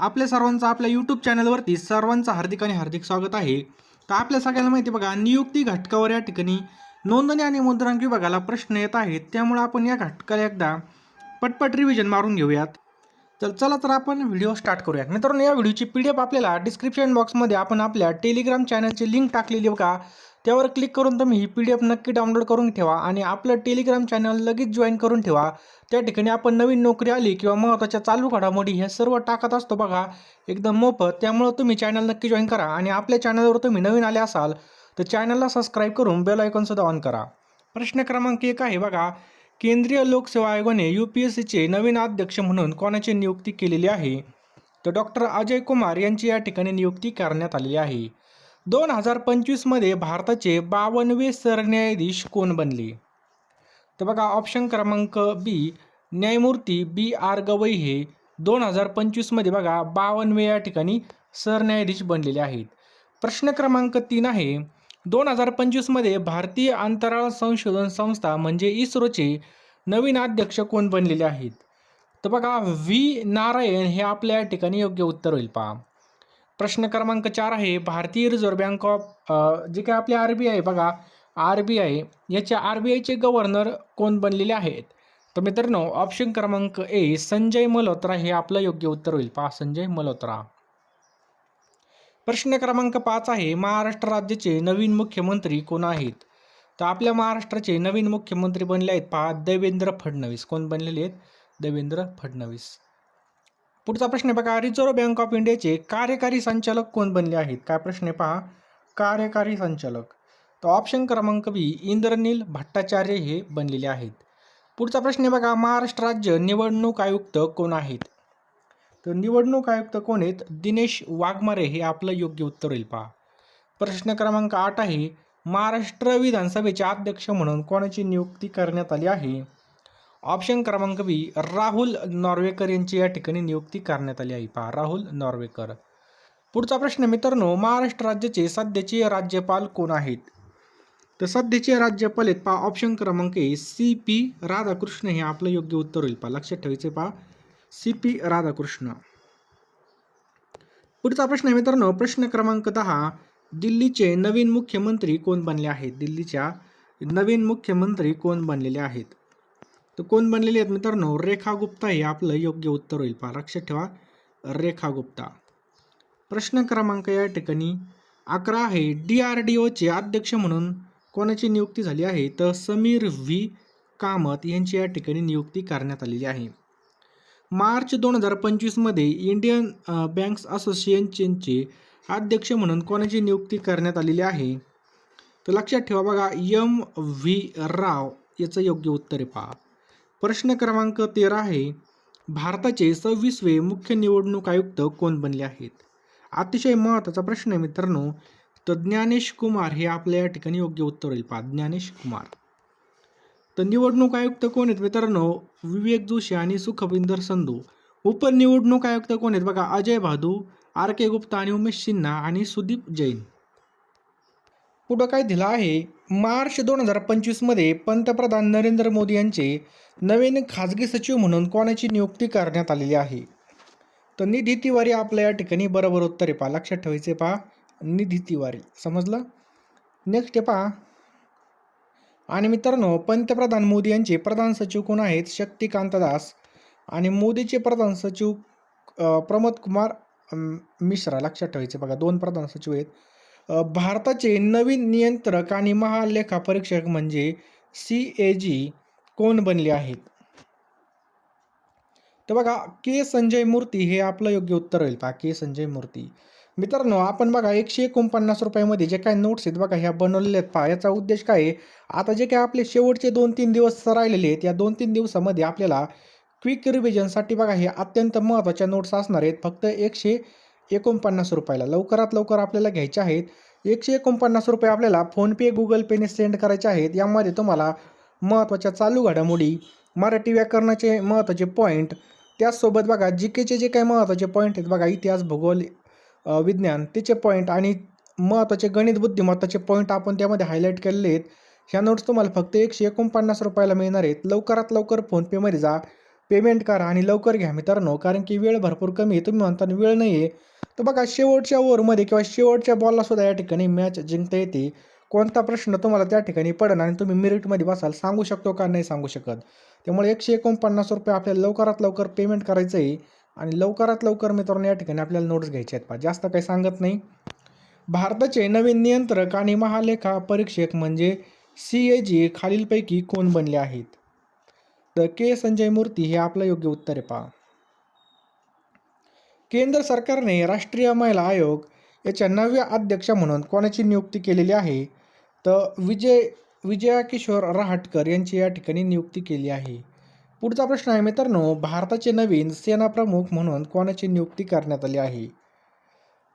आपल्या सर्वांचं आपल्या यूट्यूब चॅनलवरती सर्वांचं हार्दिक आणि हार्दिक स्वागत आहे. तर आपल्या सगळ्यांना माहिती आहे बघा नियुक्ती घटकावर या ठिकाणी नोंदणी आणि मुद्रांक विभागाला प्रश्न येत आहेत. त्यामुळे आपण या घटकाला एकदा पटपट रिव्हिजन मारून घेऊयात. तर चला तर आपण व्हिडिओ स्टार्ट करूयात. मित्रांनो या व्हिडिओची पी डी एफ आपल्याला डिस्क्रिप्शन बॉक्समध्ये आपण आपल्या टेलिग्राम चॅनलची लिंक टाकलेली बघा. त्यावर क्लिक करून तुम्ही ही पी डी एफ नक्की डाउनलोड करून ठेवा आणि आपलं टेलिग्राम चॅनल लगेच जॉईन करून ठेवा. त्या ठिकाणी आपण नवीन नोकरी आली किंवा महत्त्वाच्या चालू घडामोडी हे सर्व टाकत असतो बघा. एकदम मोफत. त्यामुळं तुम्ही चॅनल नक्की जॉईन करा आणि आपल्या चॅनलवर तुम्ही नवीन आले असाल तर चॅनलला सबस्क्राईब करून बेल आयकॉनसुद्धा ऑन करा. प्रश्न क्रमांक एक आहे बघा. केंद्रीय लोकसेवा आयोगाने यू पी एस सीचे नवीन अध्यक्ष म्हणून कोणाची नियुक्ती केलेली आहे? तर डॉक्टर अजय कुमार यांची या ठिकाणी नियुक्ती करण्यात आलेली आहे. दोन हजार पंचवीसमध्ये भारताचे बावनवे सरन्यायाधीश कोण बनले? तर बघा ऑप्शन क्रमांक बी न्यायमूर्ती बी आर गवई हे दोन हजार पंचवीसमध्ये बघा बावनवे या ठिकाणी सरन्यायाधीश बनलेले आहेत. प्रश्न क्रमांक तीन आहे दोन हजार पंचवीसमध्ये भारतीय अंतराळ संशोधन संस्था म्हणजे इस्रोचे नवीन अध्यक्ष कोण बनलेले आहेत? तर बघा व्ही नारायण हे आपल्या या ठिकाणी योग्य उत्तर होईल पहा. प्रश्न क्रमांक चार आहे भारतीय रिझर्व्ह बँक ऑफ जे काय आपले आर बी आय बघा आर बी आय याच्या आर बी आयचे गव्हर्नर कोण बनलेले आहेत? तर मित्रांनो ऑप्शन क्रमांक ए संजय मल्होत्रा हे आपलं योग्य उत्तर होईल. पहा संजय मल्होत्रा. प्रश्न क्रमांक पाच आहे महाराष्ट्र राज्याचे नवीन मुख्यमंत्री कोण आहेत? तर आपल्या महाराष्ट्राचे नवीन मुख्यमंत्री बनले आहेत पहा देवेंद्र फडणवीस. कोण बनलेले आहेत? देवेंद्र फडणवीस. पुढचा प्रश्न आहे बघा रिझर्व्ह बँक ऑफ इंडियाचे कार्यकारी संचालक कोण बनले आहेत? काय प्रश्न आहे पहा. कार्यकारी संचालक. तर ऑप्शन क्रमांक बी इंद्रनील भट्टाचार्य हे बनलेले आहेत. पुढचा प्रश्न आहे बघा महाराष्ट्र राज्य निवडणूक आयुक्त कोण आहेत? तर निवडणूक आयुक्त कोण आहेत? दिनेश वाघमारे हे आपलं योग्य उत्तर होईल पहा. प्रश्न क्रमांक आठ आहे महाराष्ट्र विधानसभेचे अध्यक्ष म्हणून कोणाची नियुक्ती करण्यात आली आहे? ऑप्शन क्रमांक बी राहुल नॉर्वेकर यांची या ठिकाणी नियुक्ती करण्यात आली आहे. पहा राहुल नॉर्वेकर. पुढचा प्रश्न मित्रांनो महाराष्ट्र राज्याचे सध्याचे राज्यपाल कोण आहेत? तर सध्याचे राज्यपाल आहेत पहा ऑप्शन क्रमांक ए सी पी राधाकृष्ण. हे आपलं योग्य उत्तर होईल पहा लक्षात ठेवायचे पहा सी पी राधाकृष्ण. पुढचा प्रश्न आहे मित्रांनो प्रश्न क्रमांक दहा दिल्लीचे नवीन मुख्यमंत्री कोण बनले आहेत? दिल्लीच्या नवीन मुख्यमंत्री कोण बनलेले आहेत? तर कोण बनलेले आहेत मित्रांनो? रेखा गुप्ता हे आपलं योग्य उत्तर होईल. पहा लक्षात ठेवा. रेखा गुप्ता. प्रश्न क्रमांक या ठिकाणी अकरा आहे. डी आर डी ओचे अध्यक्ष म्हणून कोणाची नियुक्ती झाली आहे? तर समीर व्ही. कामत यांची या ठिकाणी नियुक्ती करण्यात आलेली आहे. मार्च दोन हजार पंचवीसमध्ये इंडियन बँक्स असोसिएशनचे अध्यक्ष म्हणून कोणाची नियुक्ती करण्यात आलेली आहे? तर लक्षात ठेवा बघा यम व्ही. राव याचं योग्य उत्तर आहे. पहा. प्रश्न क्रमांक तेरा आहे भारताचे सव्वीसवे मुख्य निवडणूक आयुक्त कोण बनले आहेत? अतिशय महत्त्वाचा प्रश्न आहे मित्रांनो. तर ज्ञानेश कुमार हे आपल्या या ठिकाणी योग्य उत्तर होईल. पहा ज्ञानेश कुमार. तर निवडणूक आयुक्त कोण आहेत मित्रांनो? विवेक जोशी आणि सुखविंदर संधू. उपनिवडणूक आयुक्त कोण आहेत? बघा अजय भादू आर के गुप्ता आणि उमेश सिन्हा आणि सुदीप जैन. पुढं काय दिलं आहे? मार्च दोन हजार पंचवीसमध्ये पंतप्रधान नरेंद्र मोदी यांचे नवीन खाजगी सचिव म्हणून कोणाची नियुक्ती करण्यात आलेली आहे? तर निधी तिवारी आपल्या या ठिकाणी बरोबर उत्तर आहे पहा. लक्षात ठेवायचे पहा. निधी तिवारी. समजलं? नेक्स्ट आहे पहा. आणि मित्रांनो पंतप्रधान मोदी यांचे प्रधान सचिव कोण आहेत? शक्तिकांत दास आणि मोदीचे प्रधान सचिव प्रमोद कुमार मिश्रा. लक्षात ठेवायचे बघा. दोन प्रधान सचिव आहेत. भारताचे नवीन नियंत्रक आणि महालेखा परीक्षक म्हणजे सी ए जी कोण बनले आहेत? तर बघा के संजय मूर्ती हे आपलं योग्य उत्तर होईल पहा के संजय मूर्ती. मित्रांनो आपण बघा एकशे एकोणपन्नास रुपयामध्ये जे काय नोट्स आहेत बघा ह्या बनवलेल्या आहेत पहा. याचा उद्देश काय आहे? आता जे काय आपले शेवटचे दोन तीन दिवस राहिलेले आहेत या दोन तीन दिवसामध्ये आपल्याला क्विक रिव्हिजनसाठी बघा हे अत्यंत महत्त्वाच्या नोट्स असणार आहेत. फक्त एकशे एकोणपन्नास रुपयाला. लवकरात लवकर आपल्याला घ्यायचे आहेत. एकशे एकोणपन्नास रुपये आपल्याला फोनपे गुगल पेने सेंड करायचे आहेत. यामध्ये तुम्हाला महत्त्वाच्या चालू घडामोडी मराठी व्याकरणाचे महत्त्वाचे पॉईंट त्याचसोबत बघा जी केचे जे काही महत्त्वाचे पॉईंट आहेत बघा इतिहास भूगोल विज्ञान त्याचे पॉईंट आणि महत्त्वाचे गणित बुद्धिमत्ताचे पॉईंट आपण त्यामध्ये हायलाईट केलेले आहेत. ह्या नोट्स तुम्हाला फक्त एकशे एकोणपन्नास रुपयाला मिळणार आहेत. लवकरात लवकर फोनपेमध्ये जा. पेमेंट करा आणि लवकर घ्या मित्रांनो कारण की वेळ भरपूर कमी आहे. तुम्ही म्हणता वेळ नाही आहे. तर बघा शेवटच्या ओव्हरमध्ये किंवा शेवटच्या बॉललासुद्धा या ठिकाणी मॅच जिंकता येते. कोणता प्रश्न तुम्हाला त्या ठिकाणी पडेल आणि तुम्ही मिरिटमध्ये बसाल सांगू शकतो का? नाही सांगू शकत. त्यामुळे एकशे एकोणपन्नास रुपये आपल्याला लवकरात लवकर पेमेंट करायचं आहे आणि लवकरात लवकर मित्रांनो या ठिकाणी आपल्याला नोट्स घ्यायचे आहेत. पा जास्त काही सांगत नाही. भारताचे नवीन नियंत्रक आणि महालेखा परीक्षक म्हणजे सी ए जी खालीलपैकी कोण बनले आहेत? तर के. संजय मूर्ती हे आपलं योग्य उत्तर आहे पहा. केंद्र सरकारने राष्ट्रीय महिला आयोग याच्या नव्या अध्यक्ष म्हणून कोणाची नियुक्ती केलेली आहे? तर विजय विजया किशोर रहाटकर यांची या ठिकाणी नियुक्ती केली आहे. पुढचा प्रश्न आहे मित्रांनो भारताचे नवीन सेनाप्रमुख म्हणून कोणाची नियुक्ती करण्यात आली आहे?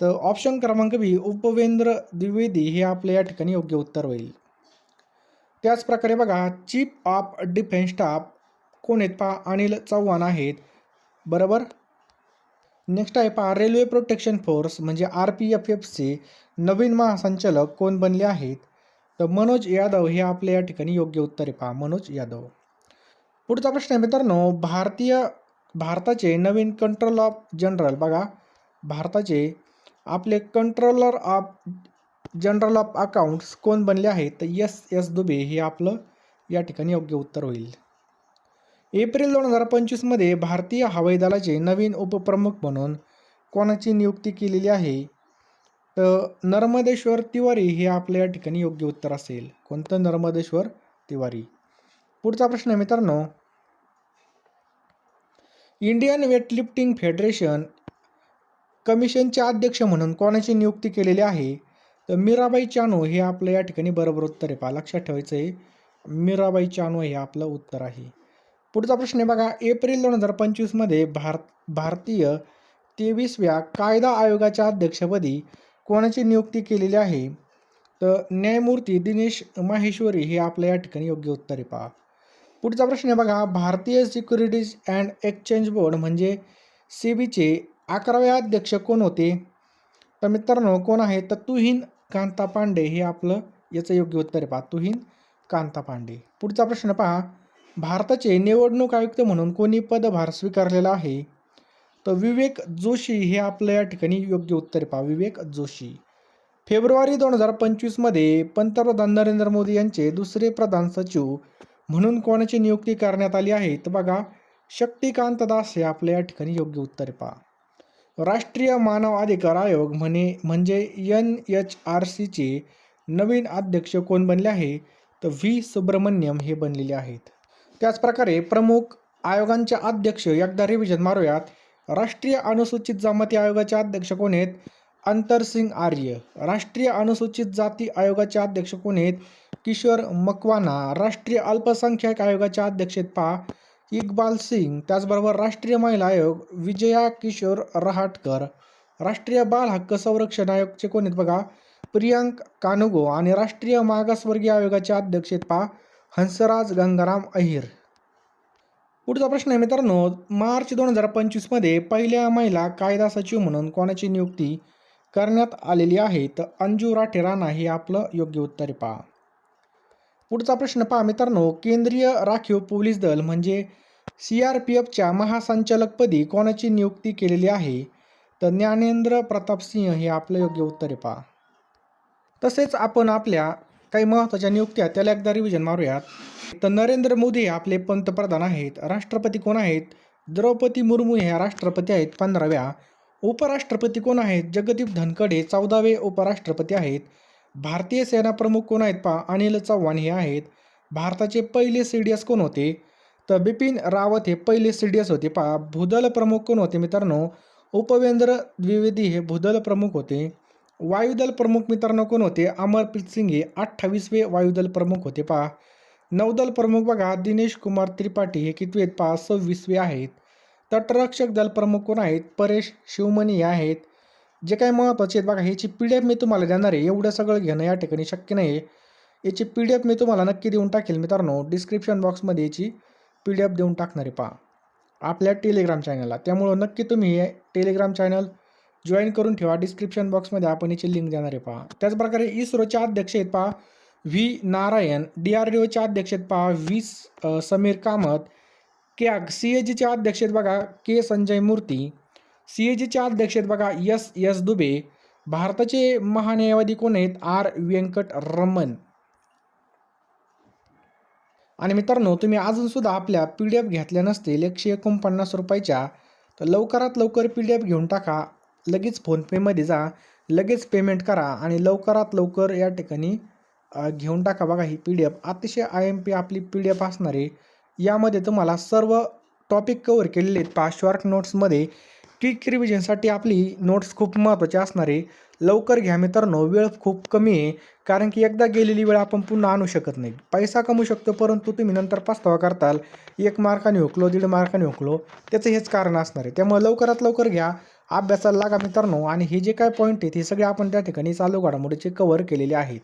तर ऑप्शन क्रमांक बी उपवेंद्र द्विवेदी हे आपलं या ठिकाणी योग्य उत्तर होईल. त्याचप्रकारे बघा चीफ ऑफ डिफेन्स स्टाफ कोण आहेत? पहा अनिल चव्हाण आहेत. बरोबर? नेक्स्ट आहे पहा रेल्वे प्रोटेक्शन फोर्स म्हणजे आर पी एफ एफचे नवीन महासंचालक कोण बनले आहेत? तर मनोज यादव हे आपल्या या ठिकाणी योग्य उत्तर आहे. पहा मनोज यादव. पुढचा प्रश्न आहे मित्रांनो भारतीय भारताचे नवीन कंट्रोल ऑफ जनरल बघा. भारताचे आपले controller of general of accounts कोण बनले आहेत? तर एस एस दुबे हे आपलं या ठिकाणी योग्य उत्तर होईल. एप्रिल दोन हजार पंचवीसमध्ये भारतीय हवाई दलाचे नवीन उपप्रमुख म्हणून कोणाची नियुक्ती केलेली आहे? तर नर्मदेश्वर तिवारी हे आपल्या या ठिकाणी योग्य उत्तर असेल. कोणतं? नर्मदेश्वर तिवारी. पुढचा प्रश्न आहे मित्रांनो. इंडियन वेटलिफ्टिंग फेडरेशन कमिशनचे अध्यक्ष म्हणून कोणाची नियुक्ती केलेली आहे? तर मीराबाई चानू हे आपलं या ठिकाणी बरोबर उत्तर आहे. पहा लक्षात ठेवायचं आहे मीराबाई चानू हे आपलं उत्तर आहे. पुढचा प्रश्न आहे बघा एप्रिल दोन हजार पंचवीसमध्ये भारत भारतीय तेवीसव्या कायदा आयोगाच्या अध्यक्षपदी कोणाची नियुक्ती केलेली आहे? तर न्यायमूर्ती दिनेश माहेश्वरी हे आपल्या या ठिकाणी योग्य उत्तर आहे पहा. पुढचा प्रश्न आहे बघा भारतीय सिक्युरिटीज अँड एक्सचेंज बोर्ड म्हणजे सी बीचे अकरावे अध्यक्ष कोण होते? तर मित्रांनो कोण आहे? तर तुहीन कांता पांडे हे आपलं याचं योग्य उत्तर आहे पहा. तुहीन कांता पांडे पुढचा प्रश्न पहा भारताचे निवडणूक आयुक्त म्हणून कोणी पदभार स्वीकारलेला आहे? तर विवेक जोशी हे आपल्या या ठिकाणी योग्य उत्तर पहा. विवेक जोशी. फेब्रुवारी दोन हजार पंचवीसमध्ये पंतप्रधान नरेंद्र मोदी यांचे दुसरे प्रधान सचिव म्हणून कोणाची नियुक्ती करण्यात आली आहे? तर बघा शक्तिकांत दास हे आपल्या या ठिकाणी योग्य उत्तर पहा. राष्ट्रीय मानव अधिकार आयोग म्हणे म्हणजे एन एच आर सीचे नवीन अध्यक्ष कोण बनले आहे? तर व्ही सुब्रमण्यम हे बनलेले आहेत. त्याचप्रकारे प्रमुख आयोगांचे अध्यक्ष एकदा रिव्हिजन मारूयात. राष्ट्रीय अनुसूचित जमाती आयोगाचे अध्यक्ष कोण आहेत? अंतरसिंग आर्य. राष्ट्रीय अनुसूचित जाती आयोगाचे अध्यक्ष कोण आहेत? किशोर मकवाना. राष्ट्रीय अल्पसंख्याक आयोगाचे अध्यक्ष आहेत पहा. इक्बाल सिंग. त्याचबरोबर राष्ट्रीय महिला आयोग विजया किशोर रहाटकर. राष्ट्रीय बाल हक्क संरक्षण आयोगचे कोण आहेत बघा? प्रियांक कानुगो आणि राष्ट्रीय मागासवर्गीय आयोगाचे अध्यक्ष आहेत पहा. हंसराज गंगाराम अहिर. पुढचा प्रश्न आहे मित्रांनो मार्च दोन हजार पंचवीसमध्ये पहिल्या महिला कायदा सचिव म्हणून कोणाची नियुक्ती करण्यात आलेली आहे? तर अंजू राठे राणा हे आपलं योग्य उत्तर पहा. पुढचा प्रश्न पहा मित्रांनो केंद्रीय राखीव पोलीस दल म्हणजे सी आर पी एफच्या महासंचालकपदी कोणाची नियुक्ती केलेली आहे? तर ज्ञानेंद्र प्रताप सिंह हे आपलं योग्य उत्तर पहा. तसेच आपण आपल्या काही महत्त्वाच्या नियुक्त्या त्याला एकदा रिव्हिजन मारूयात तर नरेंद्र मोदी हे आपले पंतप्रधान आहेत. राष्ट्रपती कोण आहेत? द्रौपदी मुर्मू ह्या राष्ट्रपती आहेत पंधराव्या. उपराष्ट्रपती कोण आहेत? जगदीप धनखडे चौदावे उपराष्ट्रपती आहेत. भारतीय सेना प्रमुख कोण आहेत पा अनिल चव्हाण हे आहेत. भारताचे पहिले सी डी एस कोण होते? तर बिपिन रावत हे पहिले सी डी एस होते पा भूदल प्रमुख कोण होते मित्रांनो? उपवेंद्र द्विवेदी हे भूदल प्रमुख होते. वायुदल प्रमुख मित्रांनो कोण होते? अमरप्रीत सिंग हे अठ्ठावीसवे वायुदल प्रमुख होते पहा. नौदल प्रमुख बघा दिनेश कुमार त्रिपाठी हे कितवे आहेत पहा? सव्वीसवे आहेत. तटरक्षक दल प्रमुख कोण आहेत? परेश शिवमणी हे आहेत. जे काही महत्त्वाचे आहेत बघा ह्याची पी डी एफ मी तुम्हाला देणार आहे. एवढं सगळं घेणं या ठिकाणी शक्य नाही आहे याची पी डी एफ मी तुम्हाला नक्की देऊन टाकेल मित्रांनो. डिस्क्रिप्शन बॉक्समध्ये याची पी डी एफ देऊन टाकणार आहे पहा. आपल्या टेलिग्राम चॅनलला त्यामुळं नक्की तुम्ही हे टेलिग्राम चॅनल जॉईन करून ठेवा. डिस्क्रिप्शन बॉक्समध्ये आपण याची लिंक देणार आहे पहा. त्याचप्रकारे इस्रोचे अध्यक्ष आहेत पहा V. Narayan. D R D ओचे अध्यक्ष आहेत पहा V. Sameer Kamat. CAG C A जीचे अध्यक्ष आहेत बघा के. संजय मूर्ती. सी ए जीचे अध्यक्ष आहेत बघा यस. यस दुबे. भारताचे महान्यायवादी कोण आहेत? आर. व्यंकट रमन. आणि मित्रांनो तुम्ही अजूनसुद्धा आपल्या पी डी एफ घेतल्या नसतील एकशे एकोणपन्नास रुपयाच्या तर लवकरात लवकर पी डी एफ घेऊन टाका. लगेच फोनपेमध्ये जा लगेच पेमेंट करा आणि लवकरात लवकर या ठिकाणी घेऊन टाका बघा ही पी डी एफ अतिशय आय एम पी आपली पी डी एफ असणार आहे यामध्ये तुम्हाला सर्व टॉपिक कवर केलेले आहेत. पहा शॉर्ट नोट्समध्ये क्विक रिव्हिजनसाठी आपली नोट्स खूप महत्त्वाची असणार. आहे लवकर घ्या मित्रांनो वेळ खूप कमी आहे. कारण की एकदा गेलेली वेळ आपण पुन्हा आणू शकत नाही. पैसा कमवू शकतो परंतु तुम्ही नंतर पस्तावा करताल. एक मार्काने हुकलो दीड मार्काने हुकलो. त्याचं हेच कारण असणार आहे. त्यामुळे लवकरात लवकर घ्या. अभ्यासाला लागा मित्रांनो. आणि हे जे काय पॉईंट आहेत हे सगळे आपण त्या ठिकाणी चालू घडामोडीचे कव्हर केलेले आहेत.